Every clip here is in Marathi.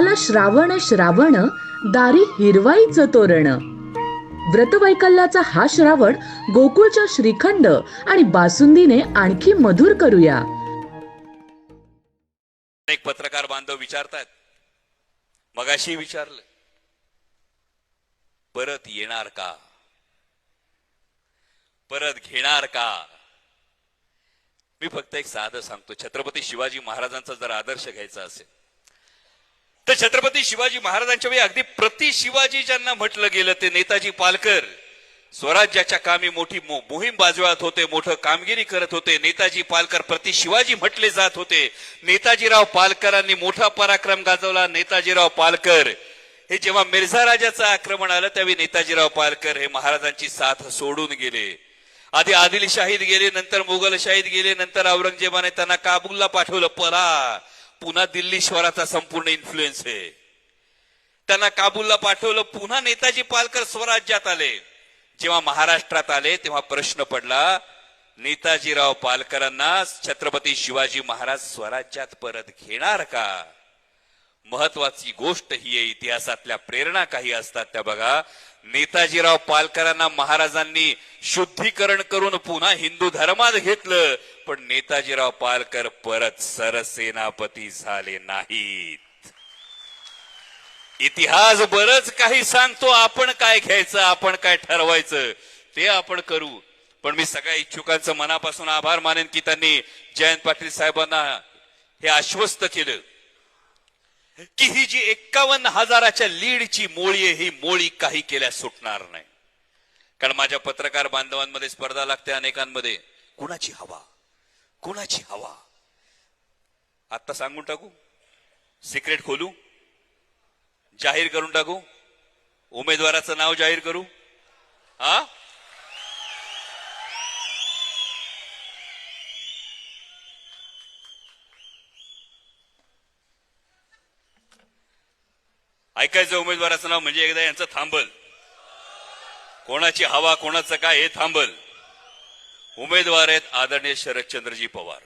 आला श्रावण श्रावण दारी हिरवाईचं तोरण. व्रतवैकल्याचा हा श्रावण गोकुळच्या श्रीखंड आणि बासुंदीने आणखी मधुर करूया. एक पत्रकार बांधव विचारतात. मगाशी विचारलं परत येणार का? परत घेणार का? मी फक्त एक साधं सांगतो. छत्रपती शिवाजी महाराजांचा जर आदर्श घ्यायचा असेल तर छत्रपती शिवाजी महाराजांच्या वेळी अगदी प्रति शिवाजी ज्यांना म्हटलं गेलं ते नेताजी पालकर. स्वराज्याच्या कामी मोठी मोहीम बाजवत होते मोठं कामगिरी करत होते. नेताजी पालकर प्रति शिवाजी म्हटले जात होते. नेताजीराव पालकरांनी मोठा पराक्रम गाजवला. नेताजीराव पालकर हे जेव्हा मिर्झा राजाचं आक्रमण आलं त्यावेळी नेताजीराव पालकर हे महाराजांची साथ सोडून गेले. आधी आदिलशाहीत गेले नंतर मुघलशाहीत गेले नंतर औरंगजेबाने त्यांना काबूलला पाठवलं पला. पुन्हा दिल्ली शहराचा संपूर्ण इन्फ्लुएन्स आहे त्यांना काबूलला पाठवलं पुन्हा नेताजी पालकर स्वराज्यात आले. जेव्हा महाराष्ट्रात आले तेव्हा प्रश्न पडला नेताजीराव पालकरांना छत्रपती शिवाजी महाराज स्वराज्यात परत घेणार का? महत्वाची गोष्ट ही आहे इतिहासातल्या प्रेरणा काही असतात त्या बघा. नेताजीराव पालकरांना महाराजांनी शुद्धीकरण करून पुन्हा हिंदू धर्मात घेतलं पण नेताजीराव पालकर परत सरसेनापती झाले नाहीत. इतिहास बरच काही सांगतो आपण काय घ्यायचं आपण काय ठरवायचं ते आपण करू. पण मी सगळ्या इच्छुकांचं मनापासून आभार मानेन की त्यांनी जयंत पाटील साहेबांना हे आश्वस्त केलं. की ही जी एक्कावन्न हजाराच्या लीडची मोळी आहे ही मोळी काही केल्या सुटणार नाही. कारण माझ्या पत्रकार बांधवांमध्ये स्पर्धा लागते अनेकांमध्ये. कुणाची हवा? कुणाची हवा? आता सांगून टाकू? सिक्रेट खोलू? जाहीर करून टाकू? उमेदवाराचं नाव जाहीर करू? हा? ऐकायचं उमेदवाराचं नाव म्हणजे एकदा यांचं थांबल. कोणाची हवा कोणाचं काय हे थांबल. उमेदवार आहेत आदरणीय शरदचंद्रजी पवार.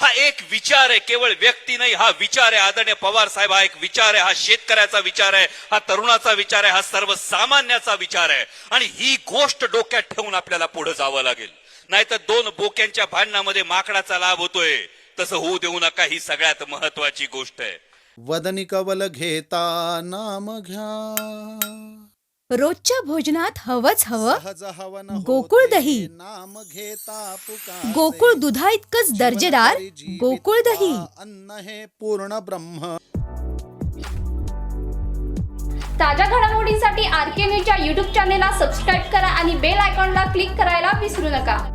हा एक विचार आहे केवळ व्यक्ती नाही हा विचार आहे. आदरणीय पवार साहेब हा एक विचार आहे हा शेतकऱ्याचा विचार आहे हा तरुणाचा विचार आहे हा सर्वसामान्याचा विचार आहे. आणि ही गोष्ट डोक्यात ठेवून आपल्याला पुढे जावं लागेल. नाहीतर दोन बोक्यांच्या भांडणामध्ये माकडाचा लाभ होतोय. तसं होऊ देऊ नका ही सगळ्यात महत्वाची गोष्ट आहे. वदनी कवल घेता नाम घ्या. रोजच्या भोजनात हवंच हवं. सहज हवन गोकुळ दही. नाम घेता पुकारे. गोकुळ दुधा इतकंच दर्जेदार जीवित गोकुळ दही. अन्न हे पूर्ण ब्रह्म. ताज्या घडामोडींसाठी आर के न्यूजच्या यूट्यूब चॅनेलला सबस्क्राईब करा आणि बेल आयकॉनला क्लिक करायला विसरू नका.